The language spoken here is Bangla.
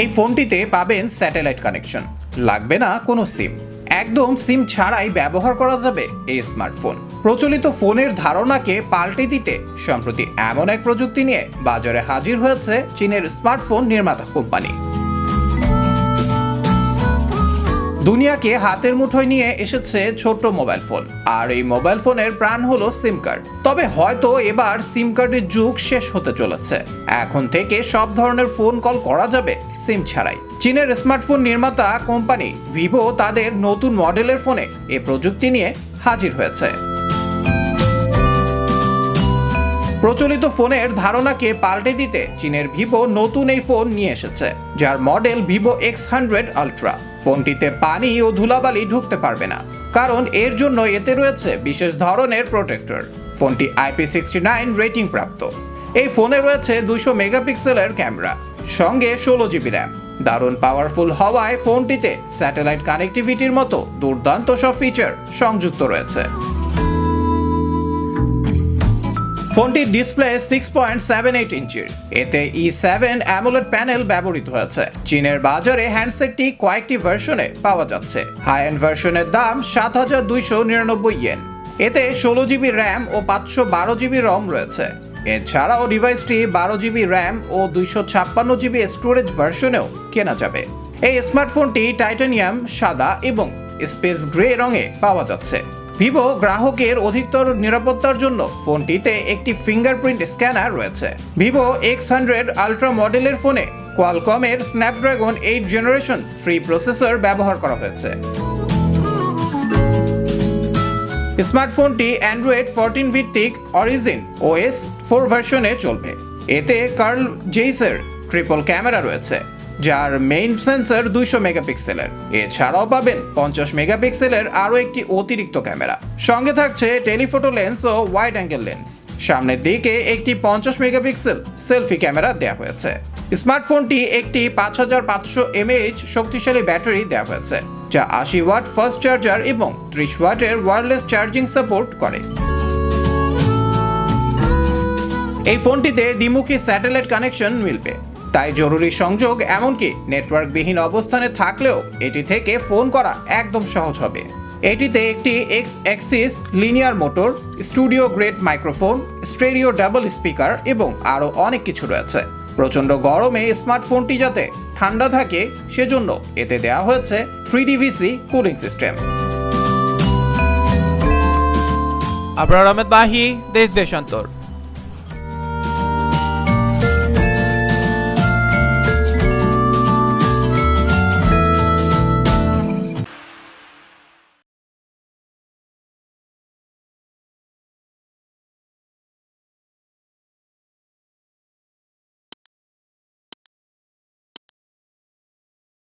এই ফোনটিতে পাবেন স্যাটেলাইট কানেকশন। লাগবে না কোনো সিম। একদম সিম ছাড়াই ব্যবহার করা যাবে এই স্মার্টফোন। প্রচলিত ফোনের ধারণাকে পাল্টে দিতে সম্প্রতি এমন এক প্রযুক্তি নিয়ে বাজারে হাজির হয়েছে চীনের স্মার্টফোন নির্মাতা কোম্পানি। দুনিয়াকে হাতের মুঠোয় নিয়ে এসেছে ছোট্ট মোবাইল ফোন। আর এই মোবাইল ফোনের প্রাণ হলো সিম কার্ড। তবে হয়তো এবার সিম কার্ডের যুগ শেষ হতে চলেছে। এখন থেকে সব ধরনের ফোন কল করা যাবে সিম ছাড়াই। চীনের স্মার্টফোন নির্মাতা কোম্পানি ভিভো তাদের নতুন মডেলের ফোনে এ প্রযুক্তি নিয়ে হাজির হয়েছে। প্রচলিত ফোনের ধারণাকে পাল্টে দিতে চীনের ভিভো নতুন এই ফোন নিয়ে এসেছে, যার model Vivo X hundred ultra. ফোনটিতে পানি ও ধুলাবালি ঢুকতে পারবে না, কারণ এর জন্য এতে রয়েছে বিশেষ ধরনের প্রোটেক্টর। ফোনটি আইপি সিক্সটি নাইন রেটিং প্রাপ্ত এই ফোনে রয়েছে দুশো মেগাপিক্সেলের ক্যামেরা, সঙ্গে ষোলো জিবি র্যাম। দারুণ পাওয়ারফুল হওয়ায় ফোনটিতে স্যাটেলাইট কানেক্টিভিটির মতো দুর্দান্ত সব ফিচার সংযুক্ত রয়েছে। ফোনটির display six point seven eight ইঞ্চির। এতে ই সেভেন অ্যামোলেড প্যানেল ব্যবহৃত হয়েছে। চীনের বাজারে হ্যান্ডসেটটি কয়েকটি ভার্সনে পাওয়া যাচ্ছে। হাই এন্ড ভার্সনের দাম সাত হাজার দুইশো নিরানব্বই ইয়েন এতে ষোলো জিবি র্যাম ও পাঁচশো বারো জিবি রম রয়েছে। এছাড়াও ডিভাইসটি বারো জিবি র্যাম ও দুইশো ছাপ্পান্ন জিবি স্টোরেজ ভার্সনেও কেনা যাবে। এই স্মার্টফোনটি টাইটানিয়াম সাদা এবং স্পেস গ্রে রঙে পাওয়া যাচ্ছে। ভিভো গ্রাহকের অধিকতর নিরাপত্তার জন্য ফোনটিতে একটি ফিঙ্গারপ্রিন্ট স্ক্যানার রয়েছে। ভিভো এক্স হান্ড্রেড আলট্রা মডেলের ফোনে কোয়ালকমের Snapdragon eight generation three processor ব্যবহার করা হয়েছে। স্মার্টফোনটি অ্যান্ড্রয়েড ফোরটিন ভিত্তিক অরিজিন ওএস ফোর ভার্সনে চলবে। এতে কার্ল জেইসের ট্রিপল ক্যামেরা রয়েছে। যার মেইন সেন্সর দুইশো মেগাপিক্সেলের এছাড়াও পাবেন পঞ্চাশ মেগাপিক্সেলের আরও একটি অতিরিক্ত ক্যামেরা। সঙ্গে থাকছে টেলিফোটো লেন্স ও ওয়াইড অ্যাঙ্গেল লেন্স সামনের দিকে একটি পঞ্চাশ মেগাপিক্সেল সেলফি ক্যামেরা দেওয়া হয়েছে। স্মার্টফোনটি একটি পাঁচ হাজার পাঁচশো এমএএইচ শক্তিশালী ব্যাটারি দেওয়া হয়েছে, যা আশি ওয়াট ফাস্ট চার্জার এবং ত্রিশ ওয়াটের ওয়্যারলেস চার্জিং সাপোর্ট করে। এই ফোনটিতে দ্বিমুখী স্যাটেলাইট কানেকশন মিলবে। তাই জরুরি সংযোগ এমনকি নেটওয়ার্কবিহীন অবস্থানে থাকলেও এটি থেকে ফোন করা একদম সহজ হবে। এটিতে একটি X axis linear motor studio grade microphone stereo double speaker এবং আরও অনেক কিছু রয়েছে। প্রচণ্ড গরমে স্মার্টফোনটি যাতে ঠান্ডা থাকে, সেজন্য এতে দেওয়া হয়েছে three DVC cooling system Abrar Ahmed Mahi দেশ দেশান্তর